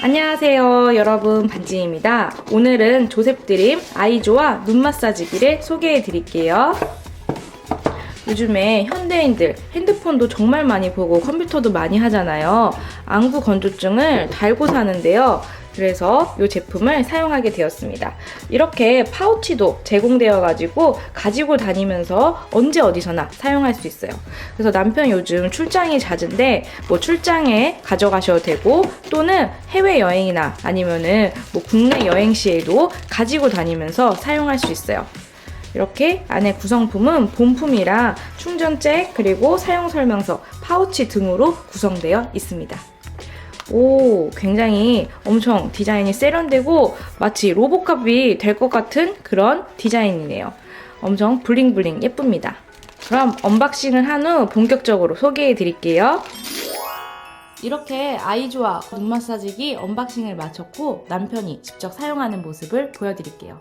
안녕하세요 여러분. 반지입니다. 오늘은 조셉드림 아이조아 눈 마사지기를 소개해 드릴게요 요즘에 현대인들 핸드폰도 정말 많이 보고 컴퓨터도 많이 하잖아요 안구 건조증을 달고 사는데요 그래서 이 제품을 사용하게 되었습니다. 이렇게 파우치도 제공되어 가지고 가지고 다니면서 언제 어디서나 사용할 수 있어요. 그래서 남편 요즘 출장이 잦은데 뭐 출장에 가져가셔도 되고 또는 해외 여행이나 아니면은 뭐 국내 여행 시에도 가지고 다니면서 사용할 수 있어요. 이렇게 안에 구성품은 본품이랑 충전잭 그리고 사용 설명서, 파우치 등으로 구성되어 있습니다. 오, 굉장히 엄청 디자인이 세련되고 마치 로보캅이 될 것 같은 그런 디자인이네요. 엄청 블링블링 예쁩니다. 그럼 언박싱을 한 후 본격적으로 소개해 드릴게요. 이렇게 아이조아 눈 마사지기 언박싱을 마쳤고 남편이 직접 사용하는 모습을 보여드릴게요.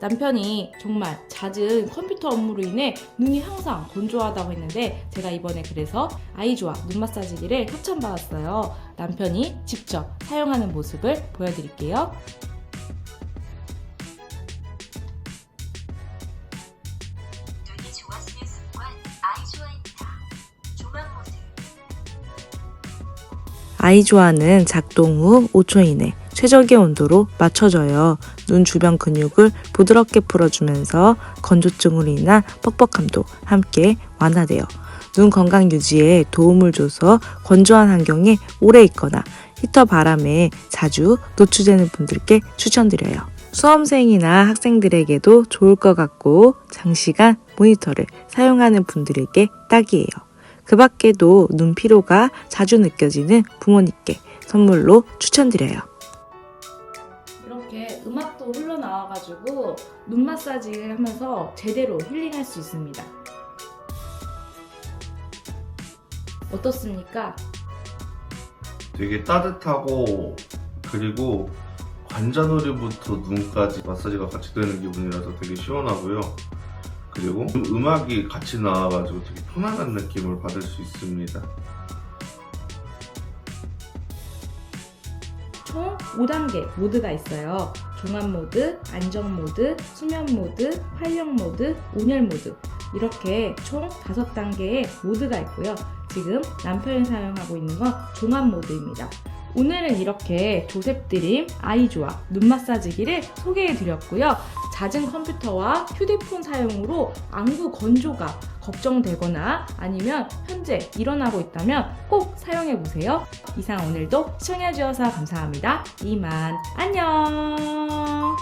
남편이 정말 잦은 컴퓨터 업무로 인해 눈이 항상 건조하다고 했는데 제가 이번에 그래서 아이조아 눈 마사지기를 협찬받았어요. 남편이 직접 사용하는 모습을 보여드릴게요. 아이조아는 작동 후 5초 이내 최적의 온도로 맞춰져요. 눈 주변 근육을 부드럽게 풀어주면서 건조증으로 인한 뻑뻑함도 함께 완화돼요. 눈 건강 유지에 도움을 줘서 건조한 환경에 오래 있거나 히터 바람에 자주 노출되는 분들께 추천드려요. 수험생이나 학생들에게도 좋을 것 같고 장시간 모니터를 사용하는 분들에게 딱이에요. 그 밖에도 눈 피로가 자주 느껴지는 부모님께 선물로 추천드려요. 이렇게 음악도 흘러나와가지고 눈 마사지를 하면서 제대로 힐링할 수 있습니다. 어떻습니까? 되게 따뜻하고 그리고 관자놀이부터 눈까지 마사지가 같이 되는 기분이라서 되게 시원하고요. 그리고 음악이 같이 나와가지고 되게 편안한 느낌을 받을 수 있습니다. 총 5단계 모드가 있어요. 종합 모드, 안정 모드, 수면 모드, 활력 모드, 온열 모드. 이렇게 총 5단계의 모드가 있고요. 지금 남편이 사용하고 있는 건 종합 모드입니다. 오늘은 이렇게 조셉 드림 아이조아 눈 마사지기를 소개해 드렸고요. 잦은 컴퓨터와 휴대폰 사용으로 안구 건조가 걱정되거나 아니면 현재 일어나고 있다면 꼭 사용해 보세요. 이상 오늘도 시청해 주셔서 감사합니다. 이만 안녕.